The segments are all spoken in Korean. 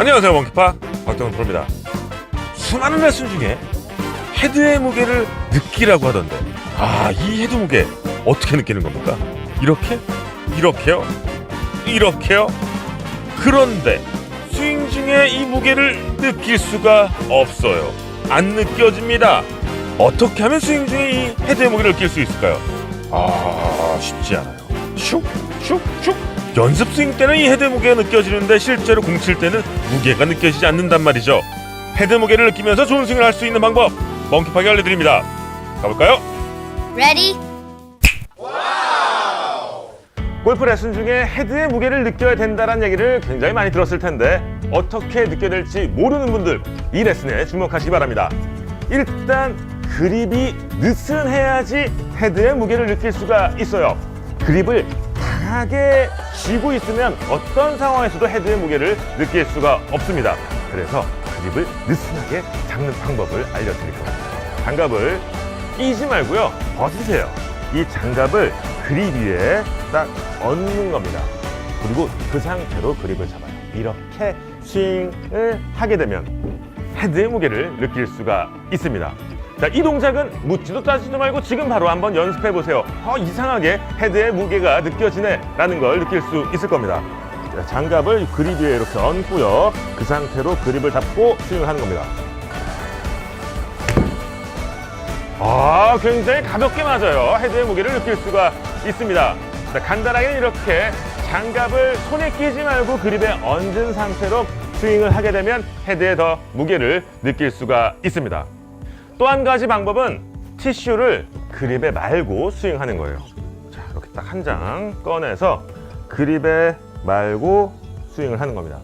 안녕하세요 원키파 박동훈 프로입니다 수많은 레슨 중에 헤드의 무게를 느끼라고 하던데 아 이 헤드 무게 어떻게 느끼는 겁니까? 이렇게? 이렇게요? 이렇게요? 그런데 스윙 중에 이 무게를 느낄 수가 없어요 안 느껴집니다 어떻게 하면 스윙 중에 이 헤드의 무게를 느낄 수 있을까요? 아 쉽지 않아요 슉슉슉 연습 스윙 때는 이 헤드 무게가 느껴지는데 실제로 공 칠 때는 무게가 느껴지지 않는단 말이죠 헤드 무게를 느끼면서 좋은 스윙을 할 수 있는 방법 멍키파게 알려드립니다 가볼까요? Ready? 골프 레슨 중에 헤드의 무게를 느껴야 된다는 얘기를 굉장히 많이 들었을 텐데 어떻게 느껴야 될지 모르는 분들 이 레슨에 주목하시기 바랍니다. 일단 그립이 느슨해야지 헤드의 무게를 느낄 수가 있어요. 그립을 강하게 쥐고 있으면 어떤 상황에서도 헤드의 무게를 느낄 수가 없습니다. 그래서 그립을 느슨하게 잡는 방법을 알려드릴 겁니다. 장갑을 끼지 말고요. 벗으세요. 이 장갑을 그립 위에 딱 얹는 겁니다. 그리고 그 상태로 그립을 잡아요. 이렇게 스윙을 하게 되면 헤드의 무게를 느낄 수가 있습니다. 자, 이 동작은 묻지도 따지도 말고 지금 바로 한번 연습해 보세요. 어, 이상하게 헤드의 무게가 느껴지네 라는 걸 느낄 수 있을 겁니다. 자, 장갑을 그립 위에 이렇게 얹고요. 그 상태로 그립을 잡고 스윙을 하는 겁니다. 아, 굉장히 가볍게 맞아요. 헤드의 무게를 느낄 수가 있습니다. 자, 간단하게 이렇게 장갑을 손에 끼지 말고 그립에 얹은 상태로 스윙을 하게 되면 헤드에 더 무게를 느낄 수가 있습니다. 또 한 가지 방법은 티슈를 그립에 말고 스윙하는 거예요. 자, 이렇게 딱 한 장 꺼내서 그립에 말고 스윙을 하는 겁니다.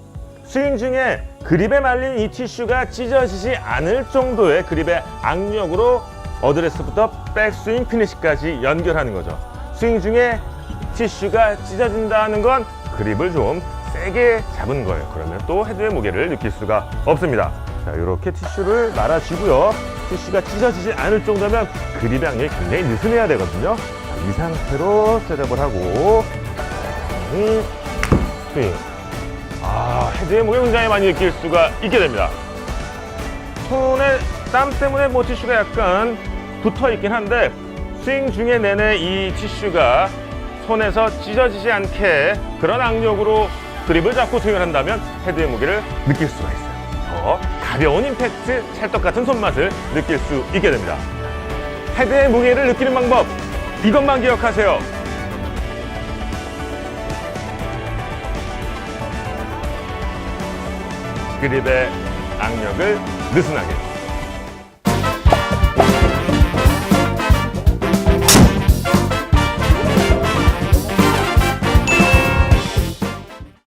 스윙 중에 그립에 말린 이 티슈가 찢어지지 않을 정도의 그립의 악력으로 어드레스부터 백스윙 피니시까지 연결하는 거죠. 스윙 중에 티슈가 찢어진다는 건 그립을 좀 세게 잡은 거예요. 그러면 또 헤드의 무게를 느낄 수가 없습니다. 자, 이렇게 티슈를 말아주고요. 티슈가 찢어지지 않을 정도면 그립의 악력이 굉장히 느슨해야 되거든요. 자, 이 상태로 셋업을 하고 음, 스윙. 아, 헤드의 무게 굉장히 많이 느낄 수가 있게 됩니다. 손에 땀 때문에 뭐 티슈가 약간 붙어 있긴 한데 스윙 중에 내내 이 티슈가 손에서 찢어지지 않게 그런 악력으로 그립을 잡고 스윙을 한다면 헤드의 무게를 느낄 수가 있어요. 더 가벼운 임팩트, 찰떡 같은 손맛을 느낄 수 있게 됩니다. 헤드의 무게를 느끼는 방법 이것만 기억하세요. 그립의 악력을 느슨하게